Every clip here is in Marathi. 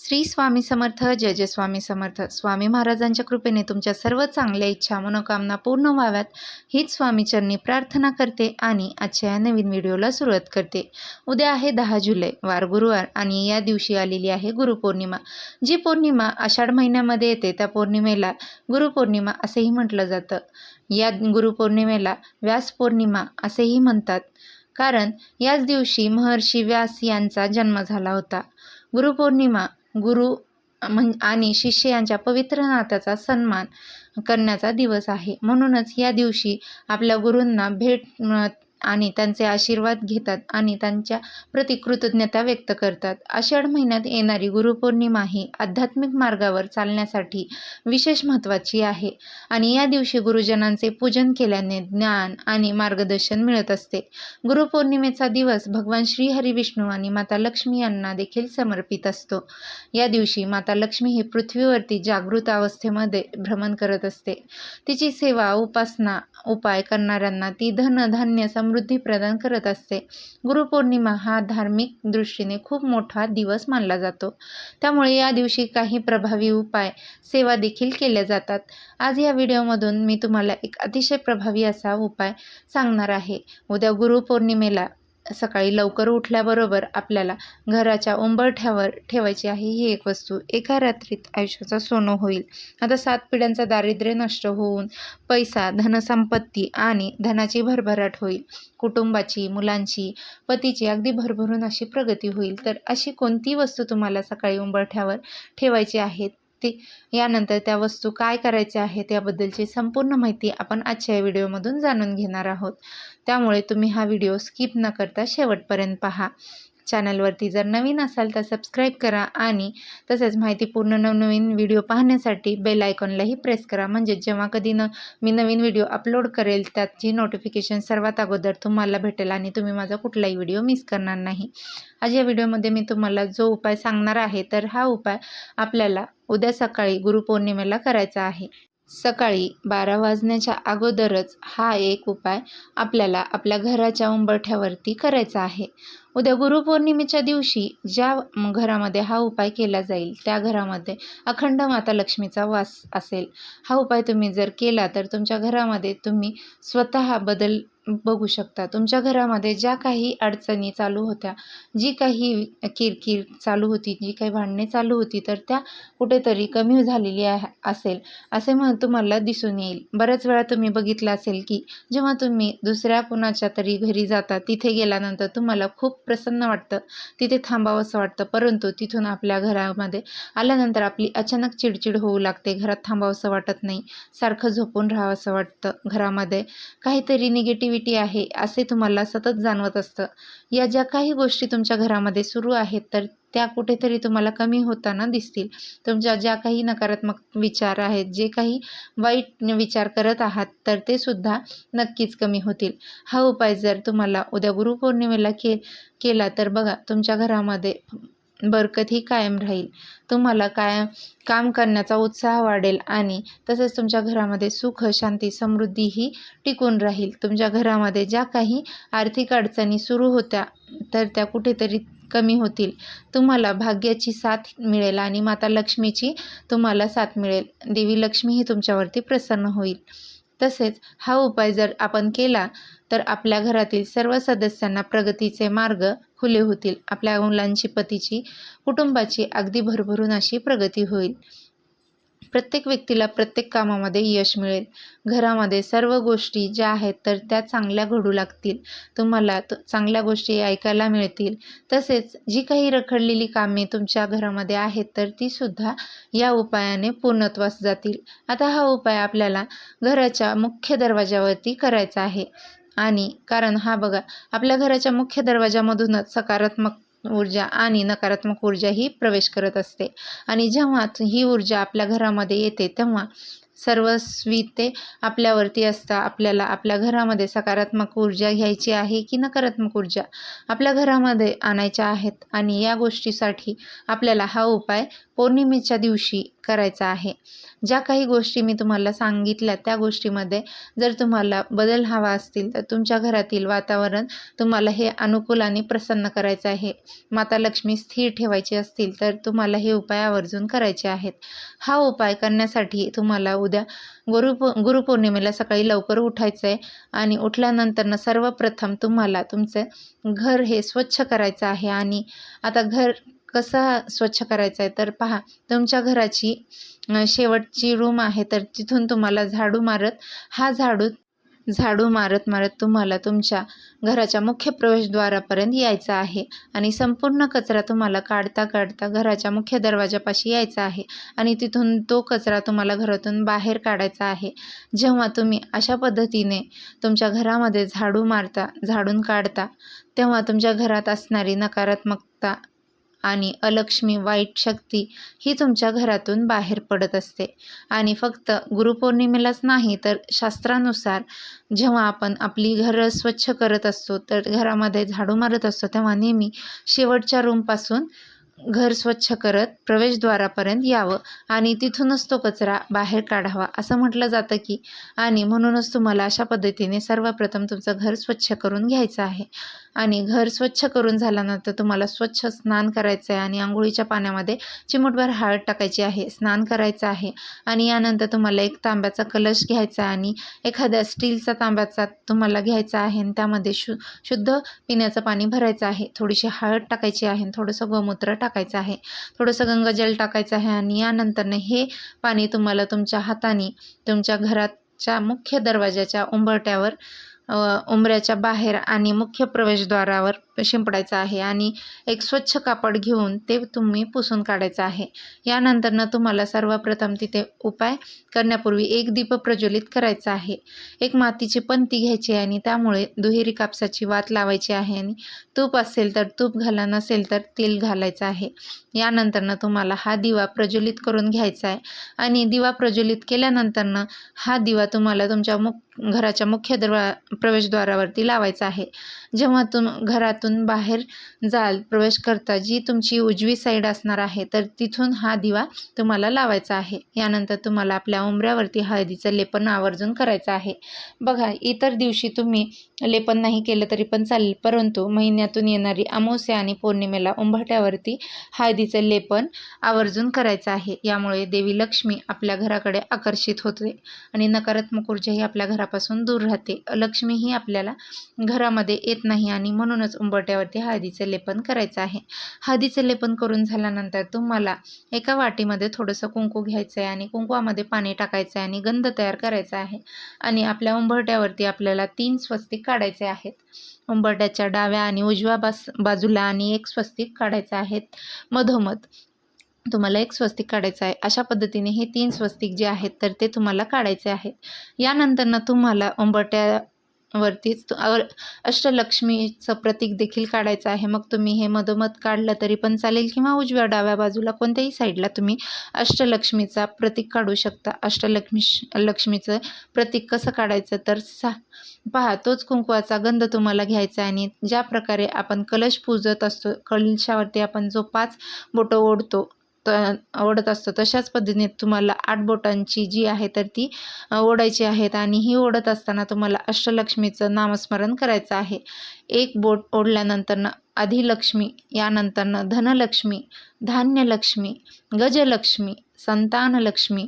श्री स्वामी समर्थ जय जय स्वामी समर्थ. स्वामी महाराजांच्या कृपेने तुमच्या सर्व चांगल्या इच्छा मनोकामना पूर्ण व्हाव्यात. हीच स्वामीचरणी प्रार्थना करते आणि आजच्या या नवीन व्हिडिओला सुरुवात करते. उद्या आहे दहा जुलै वार गुरुवार आणि या दिवशी आलेली आहे गुरुपौर्णिमा. जी पौर्णिमा आषाढ महिन्यामध्ये येते त्या पौर्णिमेला गुरुपौर्णिमा असेही म्हटलं जातं. या गुरुपौर्णिमेला व्यास पौर्णिमा असेही म्हणतात. कारण याच दिवशी महर्षी व्यास यांचा जन्म झाला होता. गुरुपौर्णिमा गुरु म्हण आणि शिष्य यांच्या पवित्र नात्याचा सन्मान करण्याचा दिवस आहे. म्हणूनच या दिवशी आपल्या गुरूंना भेट आणि त्यांचे आशीर्वाद घेतात आणि त्यांच्या प्रति कृतज्ञता व्यक्त करतात. आषाढ महिन्यात येणारी गुरुपौर्णिमा ही आध्यात्मिक मार्गावर चालण्यासाठी विशेष महत्त्वाची आहे. आणि या दिवशी गुरुजनांचे पूजन केल्याने ज्ञान आणि मार्गदर्शन मिळत असते. गुरुपौर्णिमेचा दिवस भगवान श्री विष्णू आणि माता लक्ष्मी यांना देखील समर्पित असतो. या दिवशी माता लक्ष्मी ही पृथ्वीवरती जागृत अवस्थेमध्ये भ्रमण करत असते. तिची सेवा उपासना उपाय करणाऱ्यांना ती धन धान्य समृद्धी प्रदान करत असते. गुरुपौर्णिमा हा धार्मिक दृष्टीने खूप मोठा दिवस मानला जातो. त्यामुळे या दिवशी काही प्रभावी उपाय सेवा देखील केल्या जातात. आज या व्हिडिओमधून मी तुम्हाला एक अतिशय प्रभावी असा उपाय सांगणार आहे. उद्या गुरुपौर्णिमेला सकाळी लवकर उठल्याबरोबर आपल्याला घराच्या उंबरठ्यावर ठेवायची आहे ही एक वस्तू. एका रात्रीत आयुष्याचं सोनं होईल. आता सात पिढ्यांचा दारिद्र्य नष्ट होऊन पैसा धनसंपत्ती आणि धनाची भरभराट होईल. कुटुंबाची मुलांची पतीची अगदी भरभरून अशी प्रगती होईल. तर अशी कोणती वस्तू तुम्हाला सकाळी उंबरठ्यावर ठेवायची आहे? ती यानंतर त्या वस्तू काय करायच्या आहेत याबद्दलची संपूर्ण माहिती आपण आजच्या या व्हिडिओमधून जाणून घेणार आहोत. त्यामुळे तुम्ही हा व्हिडिओ स्किप न करता शेवटपर्यंत पहा. चॅनलवरती जर नवीन असाल तर सबस्क्राईब करा आणि तसेच माहितीपूर्ण नवनवीन व्हिडिओ पाहण्यासाठी बेल आयकॉनलाही प्रेस करा. म्हणजे जेव्हा कधी न मी नवीन व्हिडिओ अपलोड करेल त्याची नोटिफिकेशन सर्वात अगोदर तुम्हाला भेटेल आणि तुम्ही माझा कुठलाही व्हिडिओ मिस करणार नाही. आज या व्हिडिओमध्ये मी तुम्हाला जो उपाय सांगणार आहे तर हा उपाय आपल्याला उद्या सकाळी गुरुपौर्णिमेला करायचा आहे. सकाळी बारा वाजण्याच्या अगोदरच हा एक उपाय आपल्याला आपल्या घराच्या उंबरठ्यावरती करायचा आहे. उद्या गुरुपौर्णिमेच्या दिवशी ज्या घरामध्ये हा उपाय केला जाईल त्या घरामध्ये अखंड माता लक्ष्मीचा वास असेल. हा उपाय तुम्ही जर केला तर तुमच्या घरामध्ये तुम्ही स्वतः बदल बघू शकता. तुमच्या घरामध्ये ज्या काही अडचणी चालू होत्या जी काही किरकिर चालू होती जी काही भांडणे चालू होती तर त्या कुठेतरी कमी झालेली असेल असे मग तुम्हाला दिसून येईल. बऱ्याच वेळा तुम्ही बघितलं असेल की जेव्हा तुम्ही दुसऱ्या कुणाच्या तरी घरी जाता तिथे गेल्यानंतर तुम्हाला खूप प्रसन्न वाटतं. तिथे थांबावंसं वाटतं. परंतु तिथून आपल्या घरामध्ये आल्यानंतर आपली अचानक चिडचिड होऊ लागते. घरात थांबावंसं वाटत नाही. सारखं झोपून राहावंसं वाटतं. घरामध्ये काहीतरी निगेटिव्हिटी आहे असे तुम्हाला सतत जाणवत असतं. या ज्या काही गोष्टी तुमच्या घरामध्ये सुरू आहेत तर त्या कुठेतरी तुम्हाला कमी होताना दिसतील. तुमच्या ज्या काही नकारात्मक विचार आहेत जे काही वाईट विचार करत आहात तर ते सुद्धा नक्कीच कमी होतील. हा उपाय जर तुम्हाला उद्या गुरुपौर्णिमेला के केला तर बघा तुमच्या घरामध्ये बरकत ही कायम राहील. तुम्हाला कायम काम करण्याचा उत्साह वाढेल आणि तसेच तुमच्या घरामध्ये सुख शांती समृद्धी ही टिकून राहील. तुमच्या घरामध्ये ज्या काही आर्थिक अडचणी सुरू होत्या तर त्या कुठेतरी कमी होतील. तुम्हाला भाग्याची साथ मिळेल आणि माता लक्ष्मीची तुम्हाला साथ मिळेल. देवी लक्ष्मी ही तुमच्यावरती प्रसन्न होईल. तसेच हा उपाय जर आपण केला तर आपल्या घरातील सर्व सदस्यांना प्रगतीचे मार्ग खुले होतील. आपल्या मुलांची पतीची कुटुंबाची अगदी भरभरून अशी प्रगती होईल. प्रत्येक व्यक्तीला प्रत्येक कामामध्ये यश मिळेल. घरामध्ये सर्व गोष्टी ज्या आहेत तर त्या चांगल्या घडू लागतील. तुम्हाला त चांगल्या गोष्टी ऐकायला मिळतील. तसेच जी काही रखडलेली कामे तुमच्या घरामध्ये आहेत तर तीसुद्धा या उपायाने पूर्णत्वास जातील. आता हा उपाय आपल्याला घराच्या मुख्य दरवाजावरती करायचा आहे. आणि कारण हा बघा आपल्या घराच्या मुख्य दरवाजामधूनच सकारात्मक ऊर्जा आणि नकारात्मक ऊर्जा ही प्रवेश करत असते. आणि जेव्हा ही ऊर्जा आपल्या घरामध्ये येते तेव्हा सर्वस्वी ते आपल्यावरती असता. आपल्याला आपल्या घरामध्ये सकारात्मक ऊर्जा घ्यायची आहे की नकारात्मक ऊर्जा आपल्या घरामध्ये आणायच्या आहेत? आणि या गोष्टीसाठी आपल्याला हा उपाय पौर्णिमेच्या दिवशी करायचा आहे. ज्या काही गोष्टी मी तुम्हाला सांगितल्या त्या गोष्टीमध्ये जर तुम्हाला बदल हवा असतील तर तुमच्या घरातील वातावरण तुम्हाला हे अनुकूल आणि प्रसन्न करायचं आहे. माता लक्ष्मी स्थिर ठेवायची असतील तर तुम्हाला हे उपाय आवर्जून करायचे आहेत. हा उपाय करण्यासाठी तुम्हाला उद्या गुरु गुरुपौर्णिमेला सकाळी लवकर उठायचं आहे आणि उठल्यानंतरनं सर्वप्रथम तुम्हाला तुमचं घर हे स्वच्छ करायचं आहे आणि आता घर कसा स्वच्छ करायचा आहे? तर पहा तुमच्या घराची शेवटची रूम आहे तर तिथून तुम्हाला झाडू मारत हा झाडू झाडू मारत मारत तुम्हाला तुमच्या घराच्या मुख्य प्रवेशद्वारापर्यंत यायचं आहे. आणि संपूर्ण कचरा तुम्हाला काढता काढता घराच्या मुख्य दरवाजापाशी यायचा आहे. आणि तिथून तो कचरा तुम्हाला घरातून बाहेर काढायचा आहे. जेव्हा तुम्ही अशा पद्धतीने तुमच्या घरामध्ये झाडू मारता झाडून काढता तेव्हा तुमच्या घरात असणारी नकारात्मकता आणि अलक्ष्मी वाईट शक्ती ही तुमच्या घरातून बाहेर पडत असते. आणि फक्त गुरुपौर्णिमेलाच नाही तर शास्त्रानुसार जेव्हा आपण आपली घरं स्वच्छ करत असतो तर घरामध्ये झाडू मारत असतो तेव्हा नेहमी शेवटच्या रूमपासून घर स्वच्छ करत प्रवेशद्वारापर्यंत यावं आणि तिथूनच तो कचरा बाहेर काढावा असं म्हटलं जातं की आणि म्हणूनच तुम्हाला अशा पद्धतीने सर्वप्रथम तुमचं घर स्वच्छ करून घ्यायचं आहे. आणि घर स्वच्छ करून झाल्यानंतर तुम्हाला स्वच्छ स्नान करायचं आहे आणि आंघोळीच्या पाण्यामध्ये चिमूटभर हळद टाकायची आहे स्नान करायचं आहे. आणि यानंतर तुम्हाला एक तांब्याचा कलश घ्यायचा आहे आणि एखाद्या स्टीलचा तांब्याचा तुम्हाला घ्यायचा आहे आणि त्यामध्ये शु शुद्ध पिण्याचं पाणी भरायचं आहे. थोडीशी हळद टाकायची आहे थोडंसं गोमूत्र टाक टाकायचं आहे. थोडंसं गंगाजल टाकायचं आहे आणि यानंतरनं हे पाणी तुम्हाला तुमच्या हाताने तुमच्या घराच्या मुख्य दरवाजाच्या उंबरट्यावर उंबऱ्याच्या बाहेर आणि मुख्य प्रवेशद्वारावर शिंपडायचं आहे आणि एक स्वच्छ कापड घेऊन ते तुम्ही पुसून काढायचं आहे. यानंतरनं तुम्हाला सर्वप्रथम तिथे उपाय करण्यापूर्वी एक दीप प्रज्वलित करायचा आहे. एक मातीची पंती घ्यायची आहे आणि त्यामुळे दुहेरी कापसाची वात लावायची आहे आणि तूप असेल तर तूप घाला नसेल तर तेल घालायचं आहे. यानंतरनं तुम्हाला हा दिवा प्रज्वलित करून घ्यायचा आहे आणि दिवा प्रज्वलित केल्यानंतरनं हा दिवा तुम्हाला तुमच्या मुख घराच्या मुख्य दरवा प्रवेशद्वारावरती लावायचा आहे. जेव्हा तुम घरातून बाहेर जाल प्रवेश करता जी तुमची उजवी साईड असणार आहे तर तिथून हा दिवा तुम्हाला लावायचा आहे. यानंतर तुम्हाला आपल्या उंबऱ्यावरती हळदीचं लेपन आवर्जून करायचं आहे. बघा इतर दिवशी तुम्ही लेपन नाही केलं तरी पण चालेल परंतु महिन्यातून येणारी अमावस्या आणि पौर्णिमेला उंबरठ्यावरती हळदीचं लेपन आवर्जून करायचं आहे. यामुळे देवी लक्ष्मी आपल्या घराकडे आकर्षित होते आणि नकारात्मक ऊर्जा ही आपल्या घरापासून दूर राहते. लक्ष्मी ही आपल्याला घरामध्ये येत नाही आणि म्हणूनच उंबरट्यावरती हळदीचं लेपन करायचं आहे. हळदीचं लेपन करून झाल्यानंतर तुम्हाला एका वाटीमध्ये थोडंसं कुंकू घ्यायचं आहे आणि कुंकवामध्ये पाणी टाकायचं आहे आणि गंध तयार करायचा आहे. आणि आपल्या उंबरट्यावरती आपल्याला तीन स्वस्तिक काढायचे आहेत. उंबरट्याच्या डाव्या आणि उजव्या बास बाजूला आणि एक स्वस्तिक काढायचं आहे मधोमध तुम्हाला एक स्वस्तिक काढायचं आहे. अशा पद्धतीने हे तीन स्वस्तिक जे आहेत तर ते तुम्हाला काढायचे आहेत. यानंतरनं तुम्हाला उंबरट्या वरतीच अष्टलक्ष्मीचं प्रतीक देखील काढायचं आहे मग तुम्ही हे मधोमध काढलं तरी पण चालेल किंवा उजव्या डाव्या बाजूला कोणत्याही साईडला तुम्ही अष्टलक्ष्मीचा प्रतीक काढू शकता. अष्टलक्ष्मी लक्ष्मीचं प्रतीक कसं काढायचं तर सा पहा तोच कुंकवाचा गंध तुम्हाला घ्यायचा आणि ज्या प्रकारे आपण कलश पूजत असतो कलशावरती आपण जो पाच बोटं ओढतो ओढत असतो. तशाच पद्धतीने तुम्हाला आठ बोटांची जी आहे तर ती ओढायची आहेत आणि ही ओढत असताना तुम्हाला अष्टलक्ष्मीचं नामस्मरण करायचं आहे. एक बोट ओढल्यानंतरनं अधिलक्ष्मी यानंतरनं धनलक्ष्मी धान्यलक्ष्मी गजलक्ष्मी संतानलक्ष्मी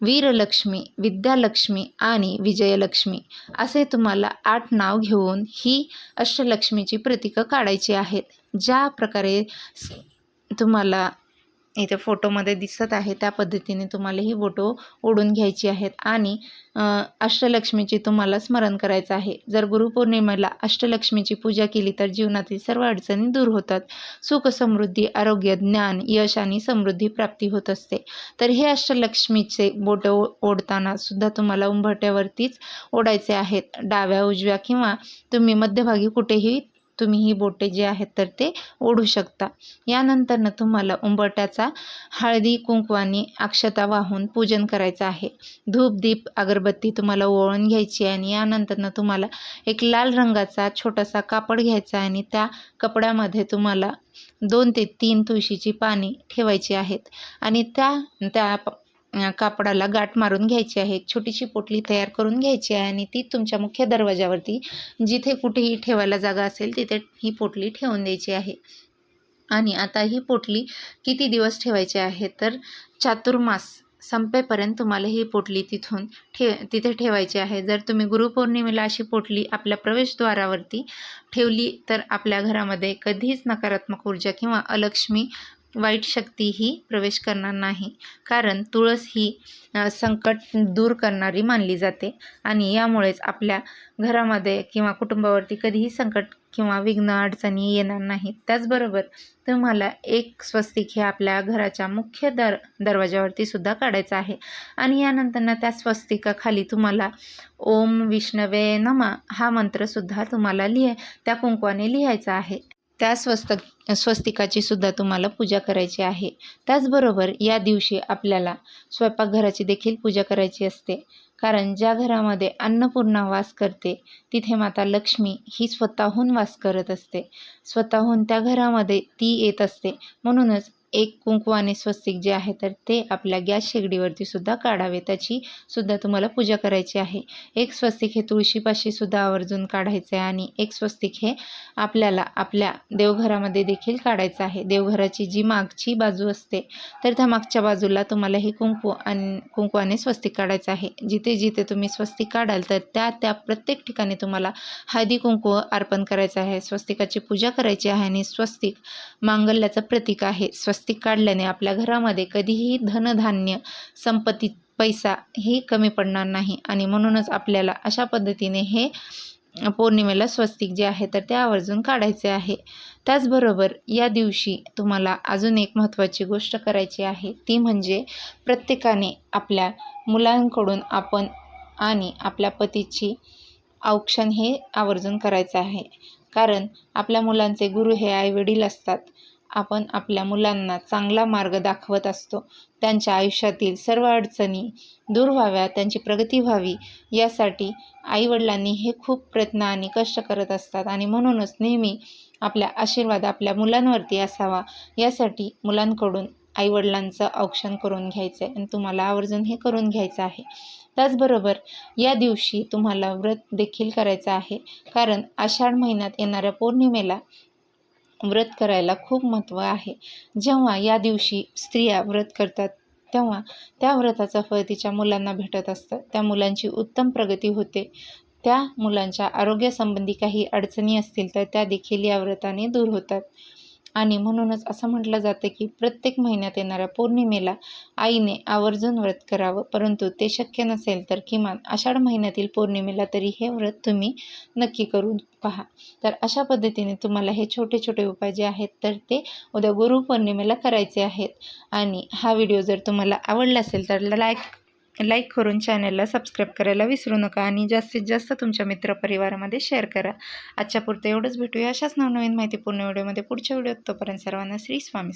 वीरलक्ष्मी विद्यालक्ष्मी आणि विजयलक्ष्मी असे तुम्हाला आठ नाव घेऊन ही अष्टलक्ष्मीची प्रतीकं काढायची आहेत. ज्या प्रकारे तुम्हाला इथे फोटोमध्ये दिसत आहे. त्या पद्धतीने तुम्हाला ही फोटो ओढून घ्यायची आहेत आणि अष्टलक्ष्मीची तुम्हाला स्मरण करायचं आहे. जर गुरुपौर्णिमेला अष्टलक्ष्मीची पूजा केली तर जीवनातील सर्व अडचणी दूर होतात. सुख समृद्धी आरोग्य ज्ञान यश आणि समृद्धी प्राप्ती होत असते. तर हे अष्टलक्ष्मीचे बोट ओढताना सुद्धा तुम्हाला उंबरट्यावरतीच ओढायचे आहेत. डाव्या उजव्या किंवा तुम्ही मध्यभागी कुठेही तुम्ही ही बोटे जे आहेत तर ते ओढू शकता. यानंतरनं तुम्हाला उंबरट्याचा हळदी कुंकवानी अक्षता वाहून पूजन करायचं आहे. धूप दीप अगरबत्ती तुम्हाला ओळून घ्यायची आणि यानंतरनं तुम्हाला एक लाल रंगाचा छोटासा कापड घ्यायचा आहे आणि त्या कपड्यामध्ये तुम्हाला दोन ते तीन तुळशीची पाने ठेवायची आहेत. आणि त्या त्या कापडाला गाठ मारून घ्यायची आहे छोटीशी पोटली तयार करून घ्यायची आहे आणि ती तुमच्या मुख्य दरवाजावरती जिथे कुठेही ठेवायला जागा असेल तिथे ही पोटली ठेवून द्यायची आहे. आणि आता ही पोटली किती दिवस ठेवायची आहे? तर चातुर्मास संपेपर्यंत तुम्हाला ही पोटली तिथून ठे तिथे ठेवायची आहे. जर तुम्ही गुरुपौर्णिमेला अशी पोटली आपल्या प्रवेशद्वारावरती ठेवली तर आपल्या घरामध्ये कधीच नकारात्मक ऊर्जा किंवा अलक्ष्मी वाईट शक्ती ही प्रवेश करणार नाही. कारण तुळस ही संकट दूर करणारी मानली जाते आणि यामुळेच आपल्या घरामध्ये किंवा कुटुंबावरती कधीही संकट किंवा विघ्न अडचणी येणार नाहीत. त्याचबरोबर तुम्हाला एक स्वस्तिक हे आपल्या घराच्या मुख्य दर दरवाजावरती सुद्धा काढायचं आहे. आणि यानंतरनं त्या स्वस्तिकाखाली तुम्हाला ओम विष्णवे नमा हा मंत्रसुद्धा तुम्हाला लिह त्या कुंकवाने लिहायचा आहे. त्या स्वस्त स्वस्तिकाची सुद्धा तुम्हाला पूजा करायची आहे. त्याचबरोबर या दिवशी आपल्याला स्वयंपाकघराची देखील पूजा करायची असते. कारण ज्या घरामध्ये अन्नपूर्णा वास करते तिथे माता लक्ष्मी ही स्वतःहून वास करत असते. स्वतःहून त्या घरामध्ये ती येत असते. म्हणूनच एक कुंकू आणि स्वस्तिक जे आहे तर ते आपल्या गॅस शेगडीवरती सुद्धा काढावे. त्याची सुद्धा तुम्हाला पूजा करायची आहे. एक स्वस्तिक हे तुळशीपाशी सुद्धा आवर्जून काढायचे आहे आणि एक स्वस्तिक हे आपल्याला आपल्या देवघरामध्ये देखील काढायचं आहे. देवघराची जी मागची बाजू असते तर त्या मागच्या बाजूला तुम्हाला हे कुंकू आणि कुंकू आणि स्वस्तिक काढायचं आहे. जिथे जिथे तुम्ही स्वस्तिक काढाल तर त्या त्या प्रत्येक ठिकाणी तुम्हाला हळदी कुंकू अर्पण करायचं आहे. स्वस्तिकाची पूजा करायची आहे आणि स्वस्तिक मांगल्याचं प्रतीक आहे. स्वस्तिक काढल्याने आपल्या घरामध्ये कधीही धनधान्य संपत्ती पैसा ही कमी पडणार नाही. आणि म्हणूनच आपल्याला अशा पद्धतीने हे पौर्णिमेला स्वस्तिक जे आहे तर ते आवर्जून काढायचे आहे. त्याचबरोबर या दिवशी तुम्हाला अजून एक महत्त्वाची गोष्ट करायची आहे. ती म्हणजे प्रत्येकाने आपल्या मुलांकडून आपण आणि आपल्या पतीची औक्षण हे आवर्जून करायचं आहे. कारण आपल्या मुलांचे गुरु हे आईवडील असतात. आपण आपल्या मुलांना चांगला मार्ग दाखवत असतो. त्यांच्या आयुष्यातील सर्व अडचणी दूर व्हाव्या त्यांची प्रगती व्हावी यासाठी आईवडिलांनी हे खूप प्रयत्न आणि कष्ट करत असतात आणि म्हणूनच नेहमी आपल्या आशीर्वाद आपल्या मुलांवरती असावा. यासाठी मुलांकडून आईवडिलांचं औक्षण करून घ्यायचं आहे आणि तुम्हाला आवर्जून हे करून घ्यायचं आहे. त्याचबरोबर या दिवशी तुम्हाला व्रत देखील करायचं आहे. कारण आषाढ महिन्यात येणाऱ्या पौर्णिमेला व्रत करायला खूप महत्त्व आहे. जेव्हा या दिवशी स्त्रिया व्रत करतात तेव्हा त्या व्रताचं फळ तिच्या मुलांना भेटत असतं. त्या मुलांची उत्तम प्रगती होते. त्या मुलांच्या आरोग्यासंबंधी काही अडचणी असतील तर त्या देखील या व्रताने दूर होतात. आणि म्हणूनच असं म्हटलं जातं की प्रत्येक महिन्यात येणाऱ्या पौर्णिमेला आईने आवर्जून व्रत करावं. परंतु ते शक्य नसेल तर किमान आषाढ महिन्यातील पौर्णिमेला तरी हे व्रत तुम्ही नक्की करून पहा. तर अशा पद्धतीने तुम्हाला हे छोटे छोटे उपाय जे आहेत तर ते उद्या गुरुपौर्णिमेला करायचे आहेत. आणि हा व्हिडिओ जर तुम्हाला आवडला असेल तर लाईक लाईक करून चॅनलला सबस्क्राईब करायला विसरू नका आणि जास्तीत जास्त तुमच्या मित्रपरिवारामध्ये शेअर करा. आजच्या पुरतं एवढंच भेटूया अशाच नवनवीन माहितीपूर्ण व्हिडिओमध्ये. पुढच्या व्हिडिओत तोपर्यंत सर्वांना श्री स्वामी